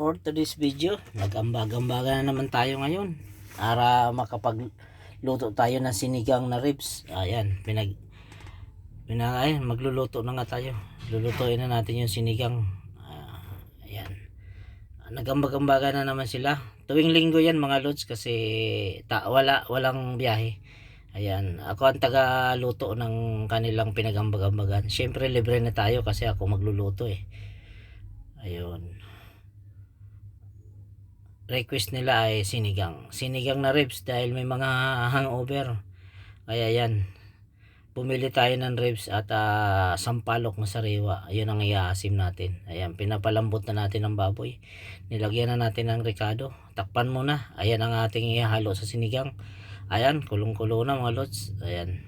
for today's video, nag-ambag-ambaga na naman tayo ngayon para makapagluto tayo ng sinigang na ribs. Ayan, pinag ay, magluluto na nga tayo. Lulutuin na natin yung sinigang. Ah, ayan. Nag-ambag-ambaga na naman sila. Tuwing linggo yan mga lods kasi ta wala walang biyahe. Ayan, ako ang taga-luto ng kanilang pinagambag-ambagan. Siyempre libre na tayo kasi ako magluluto eh. Ayun request nila ay sinigang. Sinigang na ribs dahil may mga hangover. Kaya yan. Pumili tayo ng ribs at ah, sampalok na sariwa. Ayun ang iaasim natin. Ayan, pinapalambot na natin ang baboy. Nilagyan na natin ng ricado. Takpan muna. Ayan ang ating ihalo sa sinigang. Ayan, kulong-kulo na mga lods. Ayan.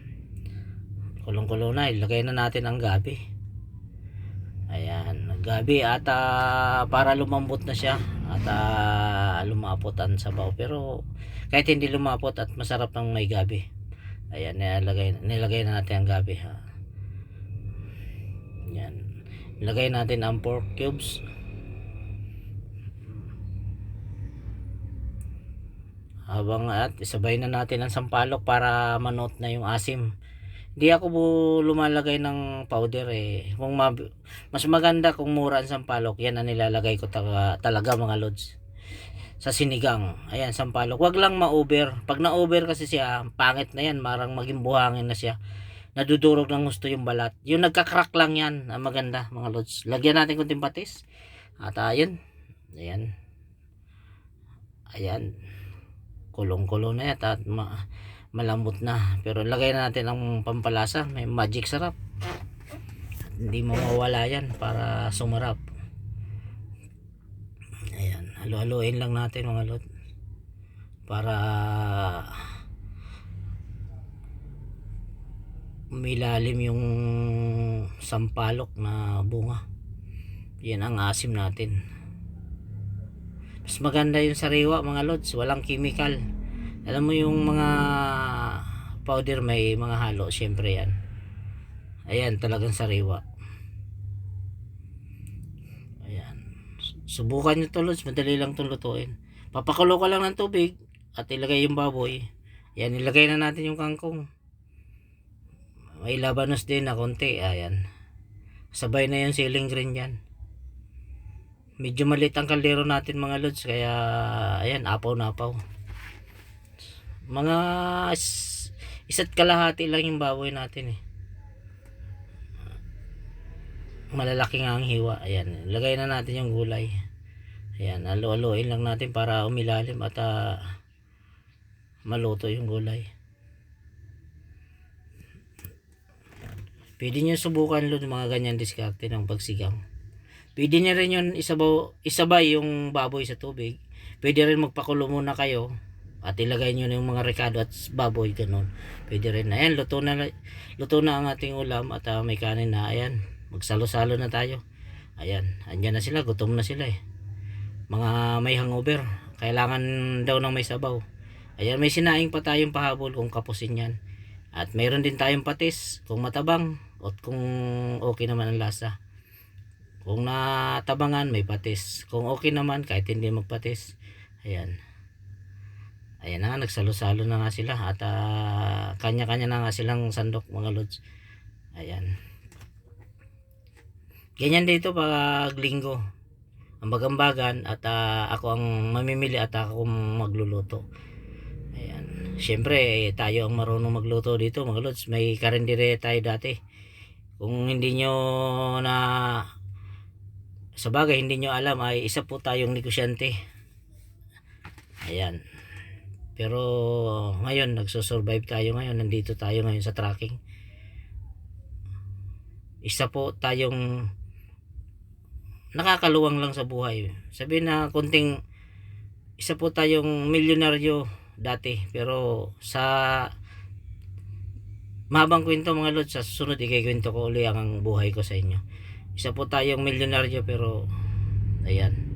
Kulong-kulo na. Ilagay na natin ang gabi. Ayan, gabi at ah, para lumambot na siya at ah, lumapot ang sabaw. Pero kahit hindi lumapot at masarap ng may gabi. Ayan, nilagay, nilagay na natin ang gabi. Ha. Ayan. Nilagay natin ang pork cubes. Habang at isabay na natin ang sampalok para manot na yung asim. Di ako po lumalagay ng powder eh. Kung mab- mas maganda kung mura ang sampalok, yan ang nilalagay ko taga, talaga mga lods. Sa sinigang. Ayan, sampalok. Wag lang ma-over. Pag na-over kasi siya, pangit na yan. Marang maging buhangin na siya. Nadudurog ng gusto yung balat. Yung nagka-crack lang yan. Ang maganda mga lods. Lagyan natin kunting patis. At ayun. Ayan. Ayan. Kulong-kulo na yan. At ma- malambot na. Pero lagay na natin ang pampalasa. May magic sarap. Hindi mo mawala yan para sumarap. Ayan. Halo-haloin lang natin mga lot. Para milalim yung sampalok na bunga. Yan ang asim natin. Mas maganda yung sariwa mga lods. Walang chemical alam mo yung mga powder may mga halo syempre yan. Ayan talagang sariwa. Ayan. Subukan nyo to lods. Madali lang itong lutuin. Papakulo ka lang ng tubig at ilagay yung baboy. Ayan ilagay na natin yung kangkong. May labanos din na konti. Ayan. Sabay na yung ceiling green yan medyo maliit ang kaldero natin mga lods kaya ayan apaw na apaw mga is- isa't kalahati lang yung baboy natin eh. Malalaki nga ang hiwa. Ayan lagay na natin yung gulay. Ayan alo-aloin lang natin para umilalim at ah, maluto yung gulay. Pwede nyo subukan lo mga ganyan diskarte ng pagsigang. Pwede nyo rin yun isabaw, isabay yung baboy sa tubig. Pwede rin magpakulo muna kayo at ilagay nyo na yung mga rekado at baboy ganun. Pwede rin na. Ayan luto na luto na ang ating ulam at ah, may kanin na. Ayan magsalo-salo na tayo. Ayan andyan na sila gutom na sila eh. Mga may hangover kailangan daw ng may sabaw. Ayan may sinaing pa tayong pahabol kung kapusin yan. At mayroon din tayong patis kung matabang at kung okay naman ang lasa. Kung natabangan may patis. Kung okay naman kahit hindi magpatis. Ayan ayan na nagsalo-salo na nga sila at ah, kanya-kanya na nga silang sandok mga lods. Ayan. Ganyan dito pag linggo. Ang bagambagan at ah, ako ang mamimili at ako magluluto. Ayan. Syempre eh, tayo ang marunong magluto dito mga lods. May karindire tayo dati. Kung hindi nyo na sa bagay hindi nyo alam ay isa po tayong negosyante. Ayan pero ngayon nagsusurvive tayo ngayon. Nandito tayo ngayon sa tracking. Isa po tayong nakakaluwang lang sa buhay. Sabihin na konting isa po tayong milyonaryo dati. Pero sa mahabang kwento mga lods sa susunod ikikwento ko uli ang buhay ko sa inyo. Isa po tayong milyonaryo pero ayan